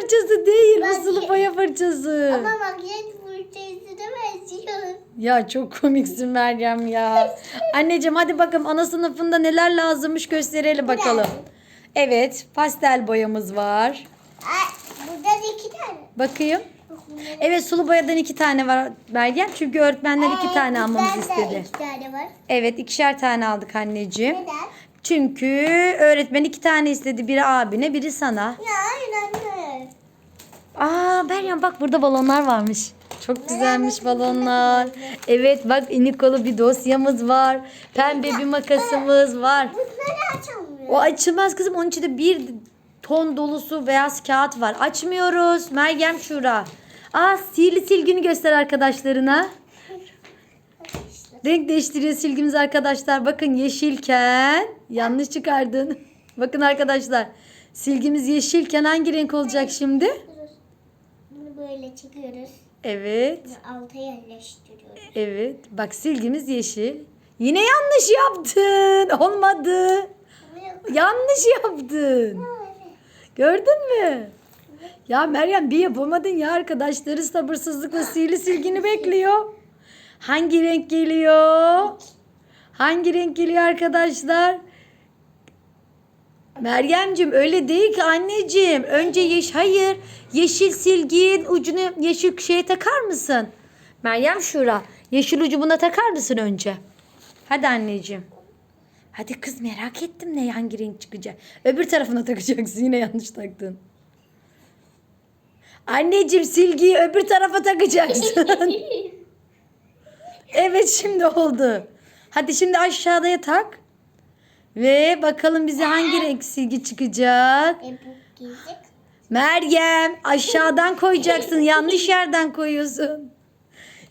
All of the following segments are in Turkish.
fırçası değil. Bak- sulu boya fırçası. Ama makyaj fırçasına benziyor. Ya çok komiksin Meryem ya. Anneciğim hadi bakalım ana sınıfında neler lazımmış gösterelim bakalım. Evet pastel boyamız var. Ay, burada da iki tane. Bakayım. Evet sulu boyadan iki tane var Meryem. Çünkü öğretmenler iki Ee, tane almamızı bizden de istedi. iki tane var. Evet ikişer tane aldık anneciğim. Neden? Çünkü öğretmen iki tane istedi. Biri abine biri sana. Ya anne. Aa Meryem bak burada balonlar varmış. Çok güzelmiş balonlar. Evet bak inikolu bir dosyamız var. Pembe bir makasımız var. Bunları açamıyor. O açılmaz kızım. Onun içinde bir ton dolusu beyaz kağıt var. Açmıyoruz. Meryem şura. Aa sihirli silgini göster arkadaşlarına. Renk değiştiriyor silgimiz arkadaşlar. Bakın yeşilken yanlış çıkardın. Bakın arkadaşlar. Silgimiz yeşilken hangi renk olacak şimdi? Böyle çekiyoruz. Evet. Ve alta yerleştiriyoruz. Evet. Bak silgimiz yeşil. Yine yanlış yaptın. Olmadı. Yok. Yanlış yaptın. Gördün mü? Ya Meryem bir yapamadın ya arkadaşları sabırsızlıkla sihirli silgini bekliyor. Hangi renk geliyor? Hangi renk geliyor arkadaşlar? Meryemcim öyle değil ki anneciğim. Önce yeş hayır. Yeşil silgin ucunu yeşil şeye takar mısın? Meryem Şura. Yeşil ucu buna takar mısın önce? Hadi anneciğim. Hadi kız merak ettim ne hangi renk çıkacak. Öbür tarafına takacaksın yine yanlış taktın. Anneciğim silgiyi öbür tarafa takacaksın. evet şimdi oldu. Hadi şimdi aşağıya tak. Ve bakalım bize hangi renk silgi çıkacak. E bu. Meryem aşağıdan koyacaksın. Yanlış yerden koyuyorsun.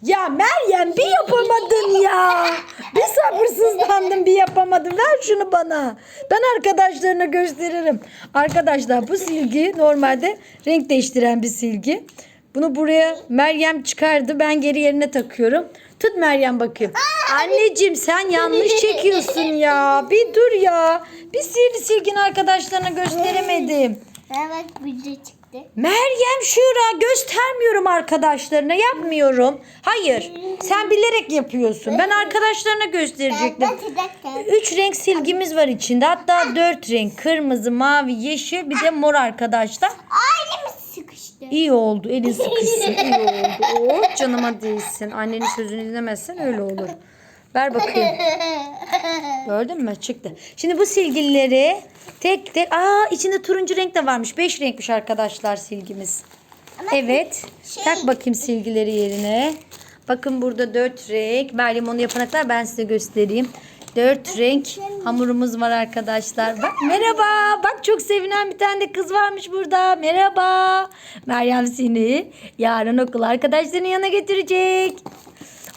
Ya Meryem bir yapamadın ya. Bir sabırsızlandım bir yapamadım. Ver şunu bana. Ben arkadaşlarına gösteririm. Arkadaşlar bu silgi normalde renk değiştiren bir silgi. Bunu buraya Meryem çıkardı. Ben geri yerine takıyorum. Tut Meryem bakayım. Anneciğim sen yanlış çekiyorsun ya. Bir dur ya. Bir sihirli silgini arkadaşlarına gösteremedim. Ha bak bir çıktı. Meryem Şura göstermiyorum arkadaşlarına yapmıyorum. Hayır sen bilerek yapıyorsun. Ben arkadaşlarına gösterecektim. Üç renk silgimiz var içinde. Hatta dört renk. Kırmızı, mavi, yeşil bir de mor arkadaşlar. İyi oldu. Elin sıkışsın. iyi oldu. Oh, canıma değilsin. Annenin sözünü dinlemezsen öyle olur. Ver bakayım. Gördün mü? Çıktı. Şimdi bu silgileri tek tek... Aa içinde turuncu renk de varmış. Beş renkmiş arkadaşlar silgimiz. Evet. şey- Tak bakayım silgileri yerine. Bakın burada dört renk. Meryem onu yapana kadar ben size göstereyim. Dört renk hamurumuz var arkadaşlar. Bak merhaba. Bak çok sevinen bir tane de kız varmış burada. Merhaba. Meryem seni yarın okul arkadaşlarının yanına götürecek.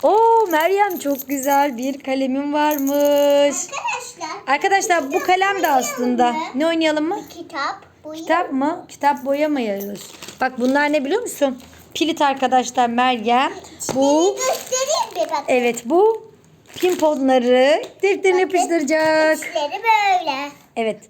Oo Meryem çok güzel bir kalemim varmış. Arkadaşlar Arkadaşlar bu kalem de aslında. Ne oynayalım mı? kitap boyu. Kitap mı? Kitap boyamayız. Bak bunlar ne biliyor musun? Pilit arkadaşlar Meryem. Bu evet bu pimponları defterine yapıştıracak. İçleri böyle. Evet.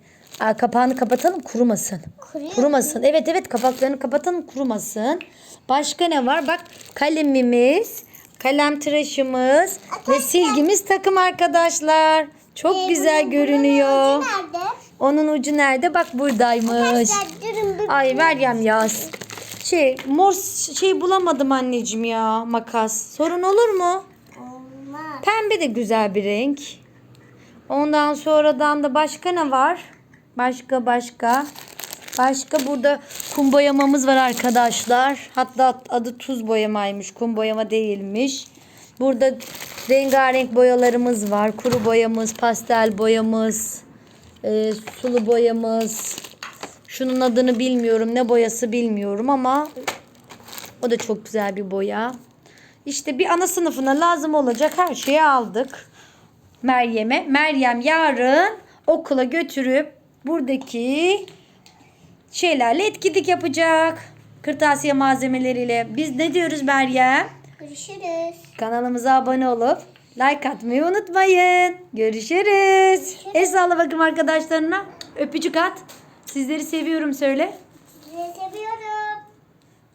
Aa, kapağını kapatalım kurumasın. Kuruyor Kurumasın. Evet evet kapaklarını kapatalım kurumasın. Başka ne var? Bak kalemimiz, kalem tıraşımız ve silgimiz takım arkadaşlar. Çok güzel görünüyor. Nerede? Onun ucu nerede? Bak buradaymış. Arkadaşlar durun bir Ay Meryem yaz. Şey mor şey bulamadım anneciğim ya makas. Sorun olur mu? Pembe de güzel bir renk. Ondan sonradan da başka ne var? Başka başka. Başka burada kum boyamamız var arkadaşlar. Hatta adı tuz boyamaymış. Kum boyama değilmiş. Burada rengarenk boyalarımız var. Kuru boyamız, pastel boyamız, e, sulu boyamız. Şunun adını bilmiyorum. Ne boyası bilmiyorum ama o da çok güzel bir boya. İşte bir ana sınıfına lazım olacak her şeyi aldık. Meryem'e. Meryem yarın okula götürüp buradaki şeylerle etkinlik yapacak. Kırtasiye malzemeleriyle. Biz ne diyoruz Meryem? Görüşürüz. Kanalımıza abone olup like atmayı unutmayın. Görüşürüz. El salla bakayım arkadaşlarına. Öpücük at. Sizleri seviyorum söyle. Sizi seviyorum.